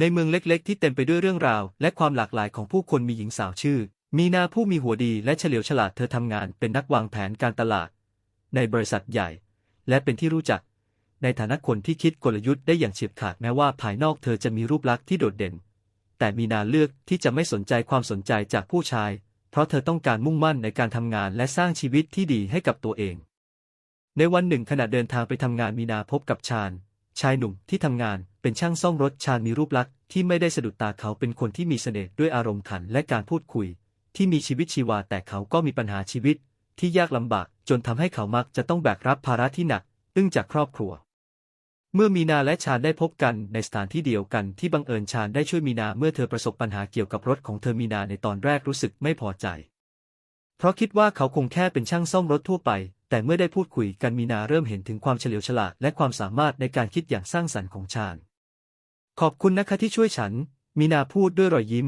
ในเมืองเล็กๆ ที่เต็มไปด้วยเรื่องราว และความหลากหลายของผู้คนมีหญิงสาวชื่อ มีนาผู้มีหัวดีและเฉลียวฉลาดเธอทำงานเป็นนักวางแผนการตลาด ในบริษัทใหญ่ และเป็นที่รู้จัก ในฐานะคนที่คิดกลยุทธ์ได้อย่างเฉียบขาดแม้ว่าภายนอกเธอจะมีรูปลักษณ์ที่โดดเด่น แต่มีนาเลือกที่จะไม่สนใจความสนใจจากผู้ชาย เพราะเธอต้องการมุ่งมั่นในการทำงานและสร้างชีวิตที่ดีให้กับตัวเอง ในวันหนึ่งขณะเดินทางไปทำงานมีนาพบกับชาญ ชายหนุ่มที่ทำงานเป็นช่างซ่อมรถชาญมีรูปลักษณ์ที่ไม่ได้สะดุดตาเขาเป็นคนที่มีเสน่ห์ด้วยอารมณ์ขันและการพูดคุย ที่มีชีวิตชีวาแต่เขาก็มีปัญหาชีวิต ที่ยากลำบากจนทำให้เขามักจะต้องแบกรับภาระที่หนักอึ้งจากครอบครัว เมื่อมีนาและชาญได้พบกันในสถานที่เดียวกันที่บังเอิญชาญได้ช่วยมีนาเมื่อเธอประสบปัญหาเกี่ยวกับรถของเธอมีนาในตอนแรกรู้สึกไม่พอใจ เพราะคิดว่าเขาคงแค่เป็นช่างซ่อมรถทั่วไป แต่เมื่อได้พูดคุยกันมีนาเริ่มเห็นถึงความเฉลียวฉลาดและความสามารถในการคิดอย่างสร้างสรรค์ของชาญ ขอบคุณนะคะที่ช่วยฉัน มีนาพูดด้วยรอยยิ้ม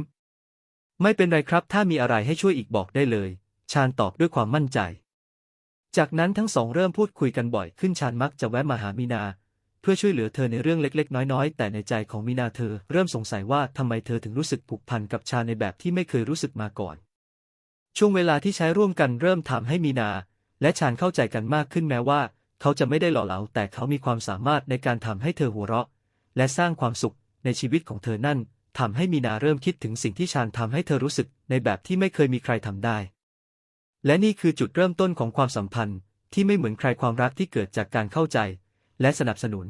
ไม่เป็นไรครับ ถ้ามีอะไรให้ช่วยอีกบอกได้เลย ชาญตอบด้วยความมั่นใจ จากนั้นทั้งสองเริ่มพูดคุยกันบ่อยขึ้นชาญมักจะแวะมาหามีนา เพื่อช่วยเหลือเธอในเรื่องเล็ก ๆ น้อยๆ แต่ในใจของมีนาเธอ เริ่มสงสัยว่าทำไมเธอถึงรู้สึกผูกพันกับชาญในแบบที่ไม่เคยรู้สึกมาก่อน ช่วงเวลาที่ใช้ร่วมกันเริ่มทำให้มีนา และชาญเข้าใจกันมากขึ้นแม้ว่า เขาจะไม่ได้หล่อเหลาแต่เขามีความสามารถในการทำให้เธอหัวเราะ และสร้างความสุขในชีวิตของเธอนั่นทำให้มีนาเริ่มคิดถึงสิ่งที่ชาญทำให้เธอรู้สึกในแบบที่ไม่เคยมีใครทำได้ และนี่คือจุดเริ่มต้นของความสัมพันธ์ที่ไม่เหมือนใครความรักที่เกิดจากการเข้าใจ และสนับสนุน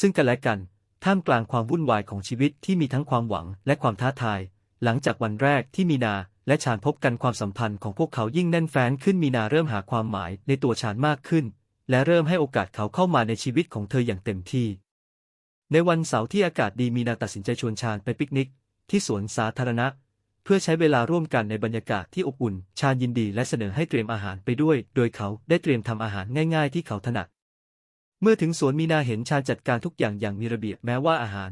ซึ่งกันและกัน ท่ามกลางความวุ่นวายของชีวิตที่มีทั้งความหวังและความท้าทาย หลังจากวันแรกที่มีนา และชาญพบกันความสัมพันธ์ของพวกเขายิ่งแน่นแฟ้นขึ้นมีนาเริ่มหาความหมายในตัวชาญมากขึ้น และเริ่มให้โอกาสเขาเข้ามาในชีวิตของเธออย่างเต็มที่ ในวันเสาร์ที่อากาศดีมีนาตัดสินใจชวนชาญไปปิกนิก ที่สวนสาธารณะ เพื่อใช้เวลาร่วมกันในบรรยากาศที่อบอุ่นชาญยินดีและเสนอให้เตรียมอาหารไปด้วย โดยเขาได้เตรียมทำอาหารง่าย ๆ ที่เขาถนัดเมื่อถึงสวนมีนาเห็นชาญจัดการทุกอย่างอย่างมีระเบียบแม้ว่าอาหาร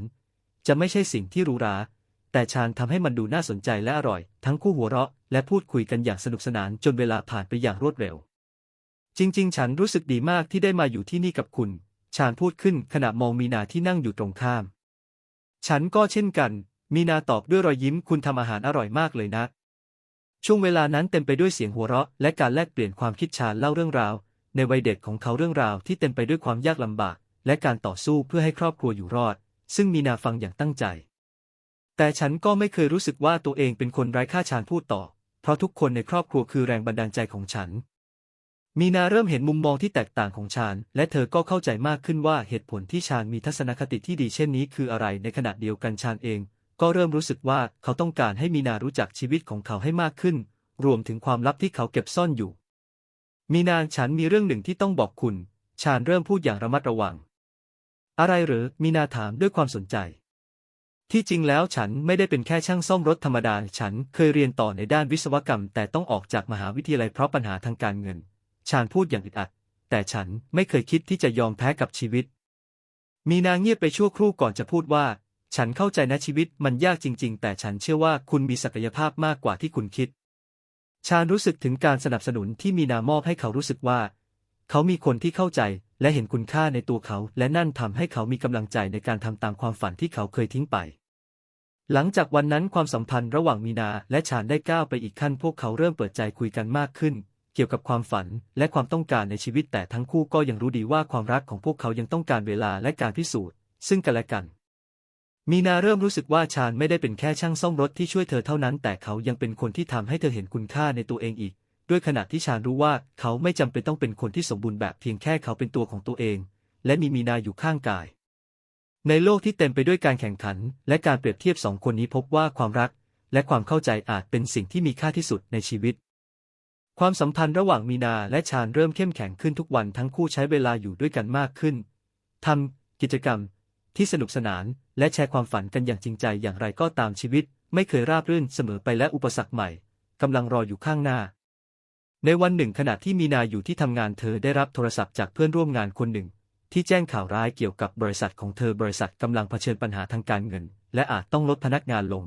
จะไม่ใช่สิ่งที่หรูหรา แต่ชาญทำให้มันดูน่าสนใจและอร่อย ทั้งคู่หัวเราะ และพูดคุยกันอย่างสนุกสนานจนเวลาผ่านไปอย่างรวดเร็ว จริง ๆ ฉันรู้สึกดีมากที่ได้มาอยู่ที่นี่กับคุณ ชาญพูดขึ้นขณะมองมีนาที่นั่งอยู่ตรงข้าม ฉันก็เช่นกัน มีนาตอบด้วยรอยยิ้มคุณทำอาหารอร่อยมากเลยนะ ช่วงเวลานั้นเต็มไปด้วยเสียงหัวเราะ และการแลกเปลี่ยนความคิดชาญเล่าเรื่องราว ในวัยเด็กของเขาเรื่องราวที่เต็มไปด้วยความยากลำบาก และการต่อสู้เพื่อให้ครอบครัวอยู่รอด ซึ่งมีนาฟังอย่างตั้งใจ แต่ฉันก็ไม่เคยรู้สึกว่าตัวเองเป็นคนไร้ค่าชาญพูดต่อ เพราะทุกคนในครอบครัวคือแรงบันดาลใจของฉัน มีนาเริ่มเห็นมุมมองที่แตกต่างของชาญและเธอก็เข้าใจมากขึ้นว่าเหตุผลที่ชาญมีทัศนคติที่ดีเช่นนี้คืออะไร ในขณะเดียวกันชาญเอง ก็เริ่มรู้สึกว่าเขาต้องการให้มีนารู้จักชีวิตของเขาให้มากขึ้น รวมถึงความลับที่เขาเก็บซ่อนอยู่ มีนาฉันมีเรื่องหนึ่งที่ต้องบอกคุณ ชาญเริ่มพูดอย่างระมัดระวัง อะไรหรือ มีนาถามด้วยความสนใจ ที่จริงแล้วฉันไม่ได้เป็นแค่ช่างซ่อมรถธรรมดา ฉันเคยเรียนต่อในด้านวิศวกรรม แต่ต้องออกจากมหาวิทยาลัยเพราะปัญหาทางการเงิน ชาญพูดอย่างอึดอัด แต่ฉันไม่เคยคิดที่จะยอมแพ้กับชีวิต มีนาเงียบไปชั่วครู่ก่อนจะพูดว่า ฉันเข้าใจนะชีวิตมันยากจริง ๆ แต่ฉันเชื่อว่าคุณมีศักยภาพมากกว่าที่คุณคิด ชาญรู้สึกถึงการสนับสนุนที่มีนามอบให้เขารู้สึกว่า เขามีคนที่เข้าใจและเห็นคุณค่าในตัวเขา และนั่นทำให้เขามีกำลังใจในการทำตามความฝันที่เขาเคยทิ้งไป หลังจากวันนั้นความสัมพันธ์ระหว่างมีนาและชาญได้ก้าวไปอีกขั้นพวกเขาเริ่มเปิดใจคุยกันมากขึ้น เกี่ยวกับความฝันและความต้องการในชีวิตแต่ทั้งคู่ก็ยังรู้ดีว่าความรักของพวกเขายังต้องการเวลาและการพิสูจน์ ซึ่งกันและกัน มีนาเริ่มรู้สึกว่าชาญไม่ได้เป็นแค่ช่างซ่อมรถที่ช่วยเธอเท่านั้น แต่เขายังเป็นคนที่ทำให้เธอเห็นคุณค่าในตัวเองอีก ด้วยขณะที่ชาญรู้ว่าเขาไม่จำเป็นต้องเป็นคนที่สมบูรณ์แบบเพียงแค่เขาเป็นตัวของตัวเอง และมีมีนาอยู่ข้างกาย ในโลกที่เต็มไปด้วยการแข่งขัน และการเปรียบเทียบสองคนนี้พบว่าความรัก และความเข้าใจอาจเป็นสิ่งที่มีค่าที่สุดในชีวิต ความสัมพันธ์ระหว่างมีนาและชาญเริ่มเข้มแข็งขึ้นทุกวันทั้งคู่ใช้เวลาอยู่ด้วยกันมากขึ้นทำกิจกรรม ที่สนุกสนาน และแชร์ความฝันกันอย่างจริงใจอย่างไรก็ตามชีวิต ไม่เคยราบรื่นเสมอไปและอุปสรรคใหม่กำลังรออยู่ข้างหน้า ในวันหนึ่งขณะที่มีนาอยู่ที่ทำงานเธอได้รับโทรศัพท์จากเพื่อนร่วมงานคนหนึ่ง ที่แจ้งข่าวร้ายเกี่ยวกับบริษัทของเธอบริษัทกำลังเผชิญปัญหาทางการเงิน และอาจต้องลดพนักงานลง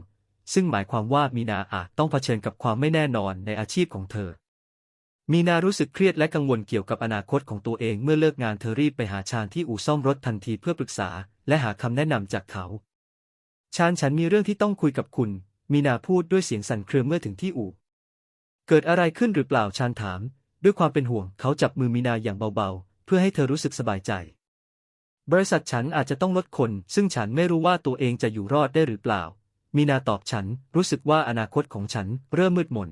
ซึ่งหมายความว่ามีนาอาจต้องเผชิญกับความไม่แน่นอนในอาชีพของเธอ มีนารู้สึกเครียดและกังวลเกี่ยวกับอนาคตของตัวเองเมื่อเลิกงานเธอรีบไปหาชาญที่อู่ซ่อมรถทันทีเพื่อปรึกษา และหาคำแนะนำจากเขาชานฉันมีเรื่องที่ต้องคุยกับคุณ มีนาพูดด้วยเสียงสั่นเครือเมื่อถึงที่อู่ เกิดอะไรขึ้นหรือเปล่าชานถาม ด้วยความเป็นห่วงเขาจับมือมีนาอย่างเบาๆ พื่อให้เธอรู้สึกสบายใจ บริษัทฉันอาจจะต้องลดคน ซึ่งฉันไม่รู้ว่าตัวเองจะอยู่รอดได้หรือเปล่า มีนาตอบฉัน รู้สึกว่าอนาคตของฉันเริ่มมืดมน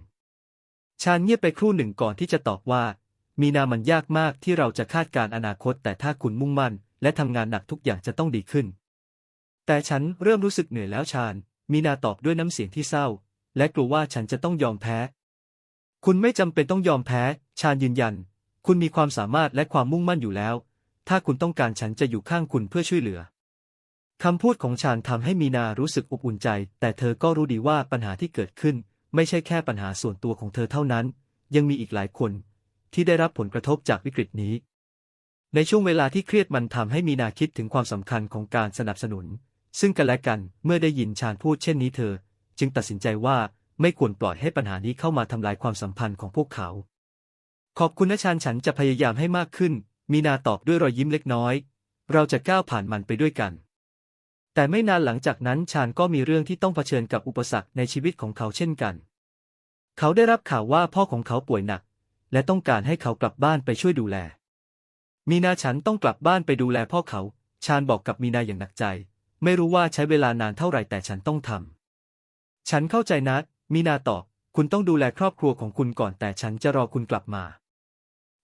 ชาญเงียบไปครู่หนึ่งก่อนที่จะตอบว่า มีนามันยากมากที่เราจะคาดการอนาคต แต่ถ้าคุณมุ่งมั่น และทำงานหนักทุกอย่างจะต้องดีขึ้น แต่ฉันเริ่มรู้สึกเหนื่อยแล้วชาญมีนาตอบด้วยน้ำเสียงที่เศร้า และกลัวว่าฉันจะต้องยอมแพ้ คุณไม่จำเป็นต้องยอมแพ้ ชาญยืนยัน คุณมีความสามารถและความมุ่งมั่นอยู่แล้ว ถ้าคุณต้องการฉันจะอยู่ข้างคุณเพื่อช่วยเหลือ คำพูดของชาญทำให้มีนารู้สึกอบอุ่นใจ แต่เธอก็รู้ดีว่าปัญหาที่เกิดขึ้น ไม่ใช่แค่ปัญหาส่วนตัวของเธอเท่านั้น ยังมีอีกหลายคน ที่ได้รับผลกระทบจากวิกฤตนี้ ในช่วงเวลาที่เครียดมันทำให้มีนาคิดถึงความสำคัญของการสนับสนุน ซึ่งกันและกันเมื่อได้ยินชาญพูดเช่นนี้เธอ จึงตัดสินใจว่าไม่ควรปล่อยให้ปัญหานี้เข้ามาทำลายความสัมพันธ์ของพวกเขา ขอบคุณนะชาญฉันจะพยายามให้มากขึ้น มีนาตอบด้วยรอยยิ้มเล็กน้อย เราจะก้าวผ่านมันไปด้วยกัน แต่ไม่นานหลังจากนั้นชาญก็มีเรื่องที่ต้องเผชิญกับอุปสรรคในชีวิตของเขาเช่นกัน เขาได้รับข่าวว่าพ่อของเขาป่วยหนัก และต้องการให้เขากลับบ้านไปช่วยดูแล มีนาฉันต้องกลับบ้านไปดูแลพ่อเขา ชาญบอกกับมีนาอย่างหนักใจ ไม่รู้ว่าใช้เวลานานเท่าไหร่แต่ฉันต้องทำ ฉันเข้าใจนะ มีนาตอบ คุณต้องดูแลครอบครัวของคุณก่อนแต่ฉันจะรอคุณกลับมา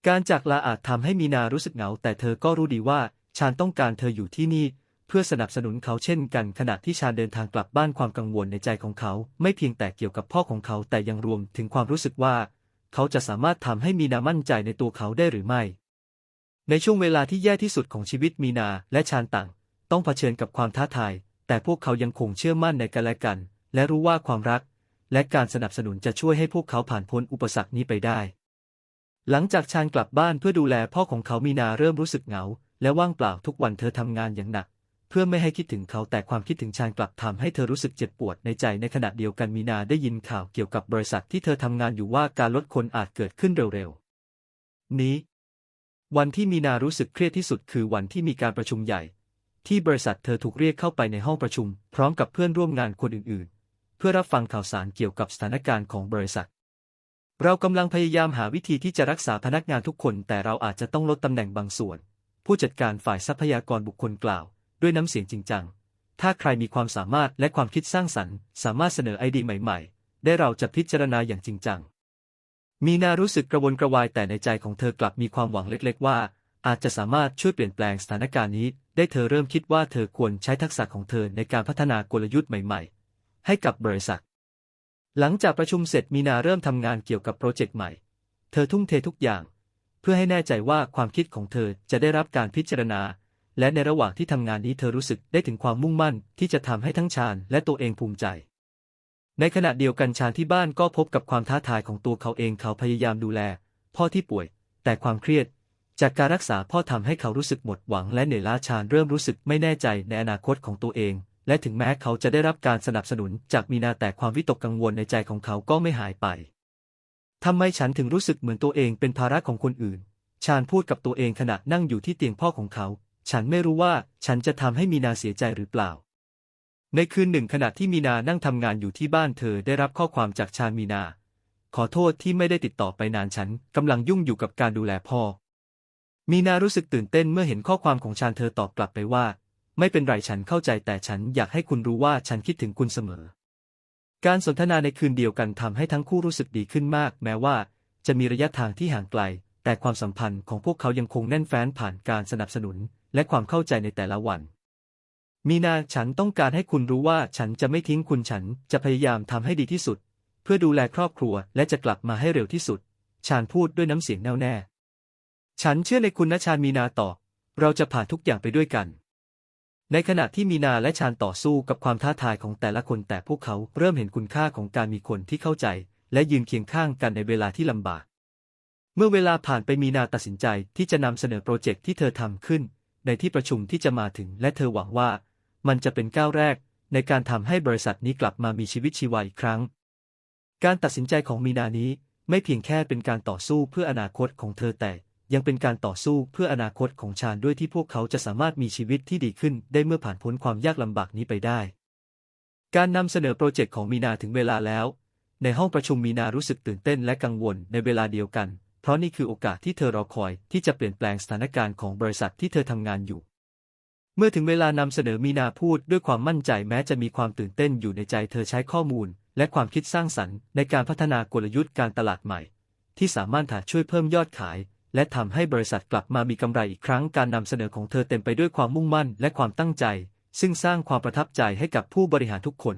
การจากลาอาจทำให้มีนารู้สึกเหงา แต่เธอก็รู้ดีว่าชาญต้องการเธออยู่ที่นี่ เพื่อสนับสนุนเขาเช่นกัน ขณะที่ชาญเดินทางกลับบ้านความกังวลในใจของเขา ไม่เพียงแต่เกี่ยวกับพ่อของเขาแต่ยังรวมถึงความรู้สึกว่า เขาจะสามารถทำให้มีนามั่นใจในตัวเขาได้หรือไม่ ในช่วงเวลาที่แย่ที่สุดของชีวิตมีนาและชาญต่าง ต้องเผชิญกับความท้าทาย แต่พวกเขายังคงเชื่อมั่นในกันและกัน และรู้ว่าความรัก และการสนับสนุนจะช่วยให้พวกเขาผ่านพ้นอุปสรรคนี้ไปได้ หลังจากชาญกลับบ้านเพื่อดูแลพ่อของเขามีนาเริ่มรู้สึกเหงา และว่างเปล่าทุกวันเธอทำงานอย่างหนัก เพื่อไม่ให้คิดถึงเขาแต่ความคิดถึงชาญกลับทำให้เธอรู้สึกเจ็บปวดในใจในขณะเดียวกันมีนาได้ยินข่าวเกี่ยวกับบริษัทที่เธอทำงานอยู่ว่าการลดคนอาจเกิดขึ้นเร็วๆ นี้ วันที่มีนารู้สึกเครียดที่สุดคือวันที่มีการประชุมใหญ่ ที่บริษัทเธอถูกเรียกเข้าไปในห้องประชุม พร้อมกับเพื่อนร่วมงานคนอื่นๆ เพื่อรับฟังข่าวสารเกี่ยวกับสถานการณ์ของบริษัท เรากำลังพยายามหาวิธีที่จะรักษาพนักงานทุกคน แต่เราอาจจะต้องลดตำแหน่งบางส่วน ผู้จัดการฝ่ายทรัพยากรบุคคลกล่าว ด้วยน้ำเสียงจริงจัง ถ้าใครมีความสามารถและความคิดสร้างสรรค์ สามารถเสนอไอเดียใหม่ ๆ ได้เราจะพิจารณาอย่างจริงจัง มีนารู้สึกกระวนกระวายแต่ในใจของเธอกลับมีความหวังเล็ก ๆ ว่า อาจจะสามารถช่วยเปลี่ยนแปลงสถานการณ์นี้ ได้เธอเริ่มคิดว่าเธอควรใช้ทักษะของเธอในการพัฒนากลยุทธ์ใหม่ ๆ ให้กับบริษัท หลังจากประชุมเสร็จมีนาเริ่มทำงานเกี่ยวกับโปรเจกต์ใหม่ เธอทุ่มเททุกอย่าง เพื่อให้แน่ใจว่าความคิดของเธอจะได้รับการพิจารณา และในระหว่างที่ทำงานนี้เธอรู้สึกได้ถึงความมุ่งมั่นที่จะทำให้ทั้งชาญและตัวเองภูมิใจ ในขณะเดียวกันชาญที่บ้านก็พบกับความท้าทายของตัวเขาเองเขาพยายามดูแล พ่อที่ป่วย แต่ความเครียด จากการรักษาพ่อทำให้เขารู้สึกหมดหวังและเหนื่อยล้าชาญเริ่มรู้สึกไม่แน่ใจในอนาคตของตัวเอง และถึงแม้เขาจะได้รับการสนับสนุนจากมีนาแต่ความวิตกกังวลในใจของเขาก็ไม่หายไปทำไมฉันถึงรู้สึกเหมือนตัวเองเป็นภาระของคนอื่น ชาญพูดกับตัวเองขณะนั่งอยู่ที่เตียงพ่อของเขา ฉันไม่รู้ว่าฉันจะทำให้มีนาเสียใจหรือเปล่า ในคืนหนึ่งขณะที่มีนานั่งทำงานอยู่ที่บ้านเธอได้รับข้อความจากชาญมีนา ขอโทษที่ไม่ได้ติดต่อไปนานฉันกำลังยุ่งอยู่กับการดูแลพ่อ มีนารู้สึกตื่นเต้นเมื่อเห็นข้อความของชาญเธอตอบกลับไปว่า ไม่เป็นไรฉันเข้าใจแต่ฉันอยากให้คุณรู้ว่าฉันคิดถึงคุณเสมอ การสนทนาในคืนเดียวกันทำให้ทั้งคู่รู้สึกดีขึ้นมาก แม้ว่า จะมีระยะทางที่ห่างไกล แต่ความสัมพันธ์ของพวกเขายังคงแน่นแฟ้นผ่านการสนับสนุน และความเข้าใจในแต่ละวัน มีนาฉันต้องการให้คุณรู้ว่าฉันจะไม่ทิ้งคุณฉันจะพยายามทำให้ดีที่สุด เพื่อดูแลครอบครัวและจะกลับมาให้เร็วที่สุดชาญพูดด้วยน้ำเสียงแน่วแน่ ฉันเชื่อในคุณนะชาญมีนาต่อ เราจะผ่านทุกอย่างไปด้วยกัน ในขณะที่มีนาและชาญต่อสู้กับความท้าทายของแต่ละคนแต่พวกเขาเริ่มเห็นคุณค่าของการมีคนที่เข้าใจ และยืนเคียงข้างกันในเวลาที่ลำบาก เมื่อเวลาผ่านไปมีนาตัดสินใจที่จะนำเสนอโปรเจกต์ที่เธอทำขึ้น ในที่ประชุมที่จะมาถึงและเธอหวังว่า มันจะเป็นก้าวแรก ในการทำให้บริษัทนี้กลับมามีชีวิตชีวาอีกครั้ง การตัดสินใจของมีนานี้ไม่เพียงแค่เป็นการต่อสู้เพื่ออนาคตของเธอแต่ ยังเป็นการต่อสู้เพื่ออนาคตของชาญด้วยที่พวกเขาจะสามารถมีชีวิตที่ดีขึ้นได้เมื่อผ่านพ้นความยากลำบากนี้ไปได้ การนำเสนอโปรเจกต์ของมีนาถึงเวลาแล้ว ในห้องประชุมมีนารู้สึกตื่นเต้นและกังวลในเวลาเดียวกัน เพราะนี่คือโอกาสที่เธอรอคอยที่จะเปลี่ยนแปลงสถานการณ์ของบริษัทที่เธอทำงานอยู่ เมื่อถึงเวลานำเสนอมีนาพูดด้วยความมั่นใจแม้จะมีความตื่นเต้นอยู่ในใจเธอใช้ข้อมูล และความคิดสร้างสรรค์ ในการพัฒนากลยุทธ์การตลาดใหม่ ที่สามารถถ่าช่วยเพิ่มยอดขาย และทำให้บริษัทกลับมามีกำไรอีกครั้งการนำเสนอของเธอเต็มไปด้วยความมุ่งมั่นและความตั้งใจ ซึ่งสร้างความประทับใจให้กับผู้บริหารทุกคน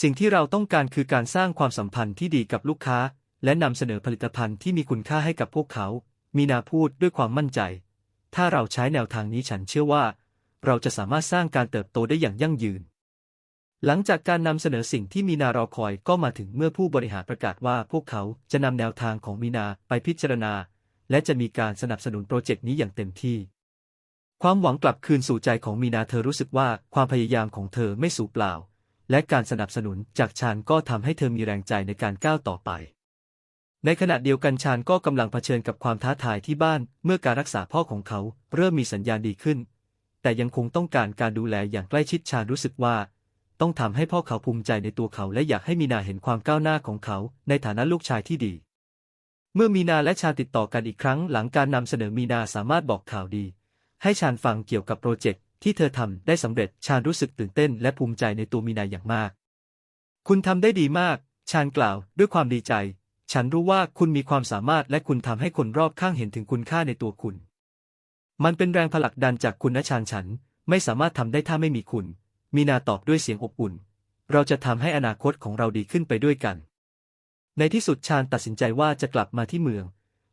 สิ่งที่เราต้องการคือการสร้างความสัมพันธ์ที่ดีกับลูกค้า และนำเสนอผลิตภัณฑ์ที่มีคุณค่าให้กับพวกเขา มีนาพูดด้วยความมั่นใจ ถ้าเราใช้แนวทางนี้ฉันเชื่อว่า เราจะสามารถสร้างการเติบโตได้อย่างยั่งยืนหลังจากการนำเสนอสิ่งที่มีนารอคอยก็มาถึงเมื่อผู้บริหารประกาศว่าพวกเขาจะนำแนวทางของมีนาไปพิจารณา และจะมีการสนับสนุนโปรเจกต์นี้อย่างเต็มที่ ความหวังกลับคืนสู่ใจของมีนาเธอรู้สึกว่าความพยายามของเธอไม่สูญเปล่า และการสนับสนุนจากชานก็ทำให้เธอมีแรงใจในการก้าวต่อไป ในขณะเดียวกันชานก็กำลังเผชิญกับความท้าทายที่บ้าน เมื่อการรักษาพ่อของเขาเริ่มมีสัญญาณดีขึ้น แต่ยังคงต้องการการดูแลอย่างใกล้ชิดชานรู้สึกว่าต้องทำให้พ่อเขาภูมิใจในตัวเขาและอยากให้มีนาเห็นความก้าวหน้าของเขาในฐานะลูกชายที่ดี เมื่อมีนาและชาติดต่อกันอีกครั้งหลังการนำเสนอมีนาสามารถบอกข่าวดี ให้ชานฟังเกี่ยวกับโปรเจกต์ที่เธอทำได้สำเร็จชานรู้สึกตื่นเต้นและภูมิใจในตัวมีนาอย่างมาก คุณทำได้ดีมาก ชานกล่าวด้วยความดีใจ ฉันรู้ว่าคุณมีความสามารถและคุณทำให้คนรอบข้างเห็นถึงคุณค่าในตัวคุณ มันเป็นแรงผลักดันจากคุณนะชานฉัน ไม่สามารถทำได้ถ้าไม่มีคุณ มีนาตอบด้วยเสียงอบอุ่น เราจะทำให้อนาคตของเราดีขึ้นไปด้วยกัน ในที่สุดชาญตัดสินใจว่าจะกลับมาที่เมือง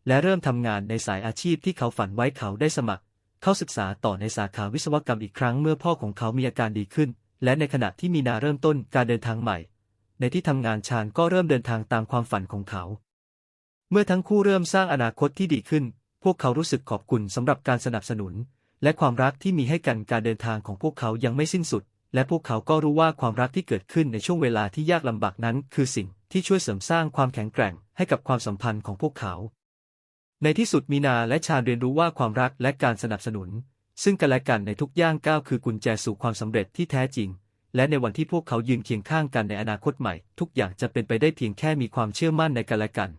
และเริ่มทำงานในสายอาชีพที่เขาฝันไว้เขาได้สมัคร เข้าศึกษาต่อในสาขาวิศวกรรมอีกครั้งเมื่อพ่อของเขามีอาการดีขึ้น และในขณะที่มีนาเริ่มต้นการเดินทางใหม่ ในที่ทำงานชาญก็เริ่มเดินทางตามความฝันของเขา เมื่อทั้งคู่เริ่มสร้างอนาคตที่ดีขึ้น พวกเขารู้สึกขอบคุณสำหรับการสนับสนุน และความรักที่มีให้กันการเดินทางของพวกเขายังไม่สิ้นสุด และพวกเขาก็รู้ว่าความรักที่เกิดขึ้นในช่วงเวลาที่ยากลำบากนั้นคือสิ่ง ที่ช่วยเสริมสร้างความแข็งแกร่งให้กับความสัมพันธ์ของพวกเขา ในที่สุดมีนาและชาเรียนรู้ว่าความรักและการสนับสนุน ซึ่งกันและกันในทุกย่างก้าวคือกุญแจสู่ความสำเร็จที่แท้จริง และในวันที่พวกเขายืนเคียงข้างกันในอนาคตใหม่ ทุกอย่างจะเป็นไปได้เพียงแค่มีความเชื่อมั่นในกันและกัน